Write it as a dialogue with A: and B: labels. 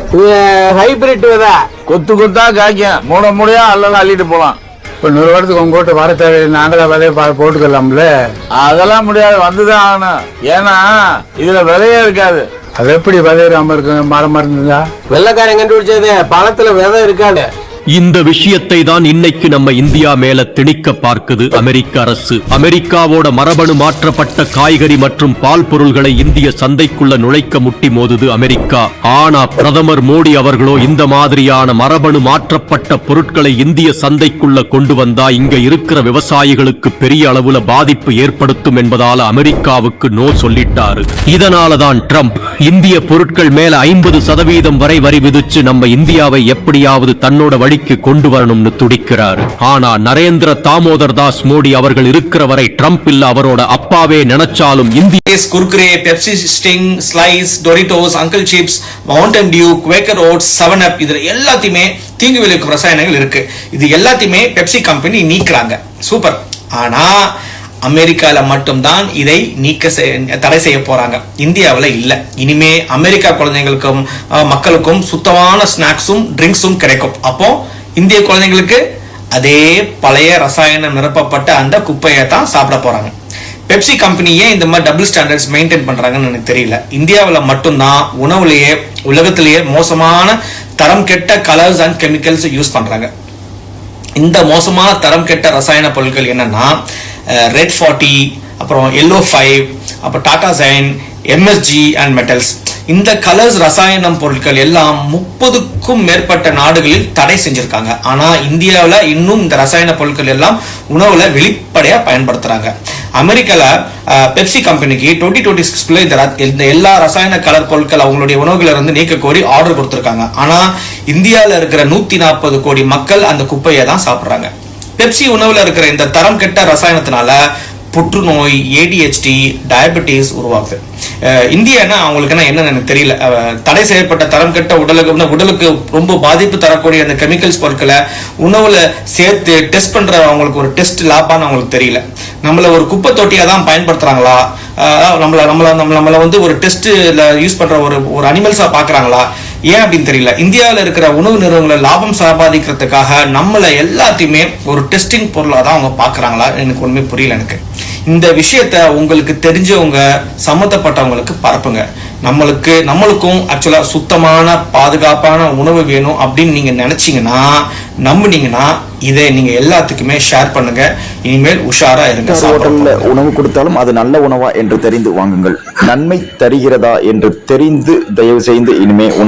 A: இது ஹைபிரிட் விதை.
B: கொத்து கொத்தா காய்க்கும். மூட மூடையா அல்லலாம் அள்ளிட்டு போலாம்.
C: இப்போ நூறு வருடத்துக்கு உங்க வீட்டு வர தேவையில்லை. நாங்கள் தான் விதையை போட்டுக்கலாம்ல?
B: அதெல்லாம் முடியாது. வந்துதான் ஆகணும். ஏன்னா இதுல விலையே இருக்காது.
C: அது எப்படி விதையாம இருக்கு? மரம் மருந்துதா?
A: வெள்ளக்காரன் கண்டுபிடிச்சது பழத்துல விதை இருக்காது.
D: இந்த விஷயத்தை தான் இன்னைக்கு நம்ம இந்தியா மேல திணிக்க பார்க்குது அமெரிக்க அரசு. அமெரிக்காவோட மரபணு மாற்றப்பட்ட காய்கறி மற்றும் பால் பொருள்களை இந்திய சந்தைக்குள்ள நுழைக்க முட்டி மோதுது அமெரிக்கா. ஆனா பிரதமர் மோடி அவர்களோ இந்த மாதிரியான மரபணு மாற்றப்பட்ட பொருட்களை இந்திய சந்தைக்குள்ள கொண்டு வந்தா இங்க இருக்கிற விவசாயிகளுக்கு பெரிய அளவுல பாதிப்பு ஏற்படுத்தும் என்பதால அமெரிக்காவுக்கு நோ சொல்லிட்டாரு. இதனாலதான் ட்ரம்ப் இந்திய பொருட்கள் மேல ஐம்பது சதவீதம் வரை வரி விதிச்சு நம்ம இந்தியாவை எப்படியாவது தன்னோட வழி வழிக்கு கொண்டு வரணும்னு துடிக்கிறார். ஆனா நரேந்திர தாமோதர் தாஸ் மோடி அவர்கள் இருக்கிற வரை ட்ரம்ப் இல்ல அவரோட அப்பாவே நினைச்சாலும் இந்திய
E: Lay's Kurkure Pepsi Sting Slice Doritos Uncle Chips Mountain Dew Quaker Oats Seven Up இதுல எல்லாத்தையுமே தீங்கு விளைவிக்கும் ரசாயனங்கள் இருக்கு. இது எல்லாத்தையுமே பெப்சி கம்பெனி நீக்கிறாங்க. சூப்பர் ஆனா அமெரிக்காவில் மட்டும்தான் இதை நீக்க தடை செய்ய போறாங்க. இந்தியாவில் இல்லை. இனிமே அமெரிக்கா குழந்தைங்களுக்கும் மக்களுக்கும் சுத்தமான ஸ்நாக்ஸும் ட்ரிங்க்ஸும் கிடைக்கும். அப்போ இந்திய குழந்தைங்களுக்கு அதே பழைய ரசாயனம் நிரப்பப்பட்ட அந்த குப்பையை தான் சாப்பிட போறாங்க. பெப்சி கம்பெனி ஏன் இந்த மாதிரி டபுள் ஸ்டாண்டர்ட்ஸ் மெயின்டைன் பண்றாங்கன்னு எனக்கு தெரியல. இந்தியாவில் மட்டும்தான் உணவுலேயே உலகத்திலேயே மோசமான தரம் கெட்ட கலர்ஸ் அண்ட் கெமிக்கல்ஸ் யூஸ் பண்றாங்க. இந்த மோசமான தரம் கெட்ட ரசாயன பொருட்கள் என்னன்னா ரெட் ஃபார்ட்டி அப்புறம் எல்லோ ஃபைவ் அப்புறம் டாடா சைன் எம்எஸ்ஜி அண்ட் மெட்டல்ஸ் இந்த கலர்ஸ் ரசாயனம் பொருட்கள் எல்லாம் முப்பதுக்கும் மேற்பட்ட நாடுகளில் தடை செஞ்சிருக்காங்க. ஆனால் இந்தியாவில் இன்னும் இந்த ரசாயன பொருட்கள் எல்லாம் உணவில் வெளிப்படையாக பயன்படுத்துகிறாங்க அமெரிக்காவில் பெப்சி கம்பெனிக்கு டுவெண்ட்டி டுவெண்ட்டி சிக்ஸ்ல இந்த இந்த எல்லா ரசாயன கலர் பொருட்கள் அவங்களுடைய உணவுகளை இருந்து நீக்க கோரி ஆர்டர் கொடுத்துருக்காங்க. ஆனால் இந்தியாவில் இருக்கிற நூற்றி நாற்பது கோடி மக்கள் அந்த குப்பையை தான் சாப்பிட்றாங்க. பெப்சி உணவில் இருக்கிற இந்த தரம் கெட்ட ரசாயனத்தினால புற்றுநோய் ஏடிஹெச்டி டயபெட்டிஸ் உருவாகுது. இந்தியானா அவங்களுக்குன்னா என்னன்னு எனக்கு தெரியல. தடை செய்யப்பட்ட தரம் கெட்ட உடலுக்கு உடலுக்கு ரொம்ப பாதிப்பு தரக்கூடிய அந்த கெமிக்கல்ஸ் பொருட்களை உணவுல சேர்த்து டெஸ்ட் பண்ற அவங்களுக்கு ஒரு டெஸ்ட் லாப்பான்னு அவங்களுக்கு தெரியல. நம்மள ஒரு குப்பை தொட்டியா தான் பயன்படுத்துறாங்களா? நம்மள நம்மள நம்மள நம்மள வந்து ஒரு டெஸ்ட்ல யூஸ் பண்ற ஒரு ஒரு அனிமல்ஸா பாக்குறாங்களா? ஏன் அப்படின்னு தெரியல. இந்தியாவில் இருக்கிற உணவு நிறுவனங்களை லாபம் சம்பாதிக்கிறதுக்காக நம்மள எல்லாத்தையுமே ஒரு டெஸ்டிங் பொருளாக தான் அவங்க பார்க்குறாங்களா? எனக்கு ஒன்றுமே புரியல எனக்கு. இந்த விஷயத்த உங்களுக்கு தெரிஞ்சவங்க சம்மந்தப்பட்டவங்களுக்கு பரப்புங்க. நம்மளுக்கு நம்மளுக்கும் ஆக்சுவலாக சுத்தமான பாதுகாப்பான உணவு வேணும் அப்படின்னு நீங்கள் நினச்சிங்கன்னா நம்புனீங்கன்னா இதை நீங்கள் எல்லாத்துக்குமே ஷேர் பண்ணுங்க. இனிமேல் உஷாரா இருங்க
F: ஹோட்டல்ல உணவு கொடுத்தாலும் அது நல்ல உணவா என்று தெரிந்து வாங்குங்கள். நன்மை தருகிறதா என்று தெரிந்து தயவு செய்து இனிமே